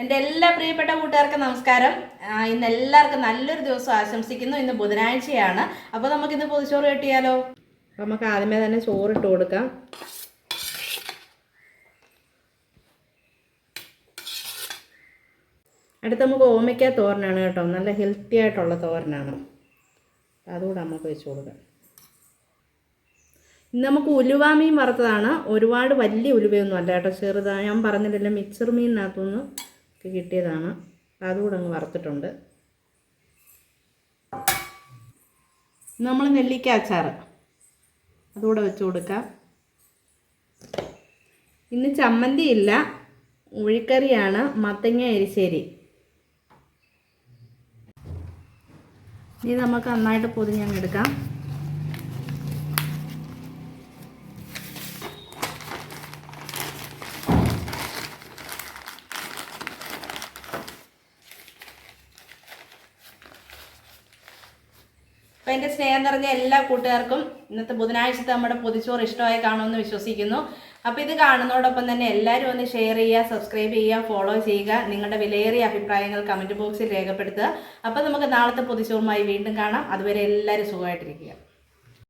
എന്റെ എല്ലാ പ്രിയപ്പെട്ട കൂട്ടുകാർക്കും നമസ്കാരം. ഇന്ന് എല്ലാവർക്കും നല്ലൊരു ദിവസം ആശംസിക്കുന്നു. ഇന്ന് ബുധനാഴ്ചയാണ്. അപ്പോൾ നമുക്കിന്ന് പൊതിച്ചോറ് കെട്ടിയാലോ? നമുക്ക് ആദ്യമേ തന്നെ ചോറിട്ട് കൊടുക്കാം. അടുത്ത് നമുക്ക് ഓമയ്ക്ക തോരനാണ് കേട്ടോ. നല്ല ഹെൽത്തി ആയിട്ടുള്ള തോരനാണ്. അതുകൂടെ നമുക്ക് വെച്ച് കൊടുക്കാം. ഇന്ന് നമുക്ക് ഉലുവ മീൻ വറുത്തതാണ്. ഒരുപാട് വലിയ ഉലുവയൊന്നും അല്ല കേട്ടോ. ചെറുതാണ് ഞാൻ പറഞ്ഞിട്ടില്ല മിക്സർ മീനിനകത്തുനിന്ന് കിട്ടിയതാണ്. അതുകൂടെ അങ്ങ് വറുത്തിട്ടുണ്ട്. നമ്മൾ നെല്ലിക്ക അച്ചാർ അതുകൂടെ വെച്ച് കൊടുക്കാം. ഇന്ന് ചമ്മന്തി ഇല്ല. ഉഴിക്കറിയാണ്. മത്തങ്ങ എരിശ്ശേരി. ഇനി നമുക്ക് നന്നായിട്ട് പൊതിഞ്ഞങ്ങ് എടുക്കാം. അപ്പോൾ എന്റെ സ്നേഹം നിറഞ്ഞ എല്ലാ കൂട്ടുകാർക്കും ഇന്നത്തെ ബുധനാഴ്ചത്തെ നമ്മുടെ പൊതിച്ചോറ് ഇഷ്ടമായി കാണുമെന്ന് വിശ്വസിക്കുന്നു. അപ്പോൾ ഇത് കാണുന്നതോടൊപ്പം തന്നെ എല്ലാവരും ഒന്ന് ഷെയർ ചെയ്യുക സബ്സ്ക്രൈബ് ചെയ്യുക ഫോളോ ചെയ്യുക നിങ്ങളുടെ വിലയേറിയ അഭിപ്രായങ്ങൾ കമന്റ് ബോക്സിൽ രേഖപ്പെടുത്തുക. അപ്പോൾ നമുക്ക് നാളത്തെ പൊതിച്ചോറുമായി വീണ്ടും കാണാം. അതുവരെ എല്ലാവരും സുഖമായിട്ടിരിക്കുക.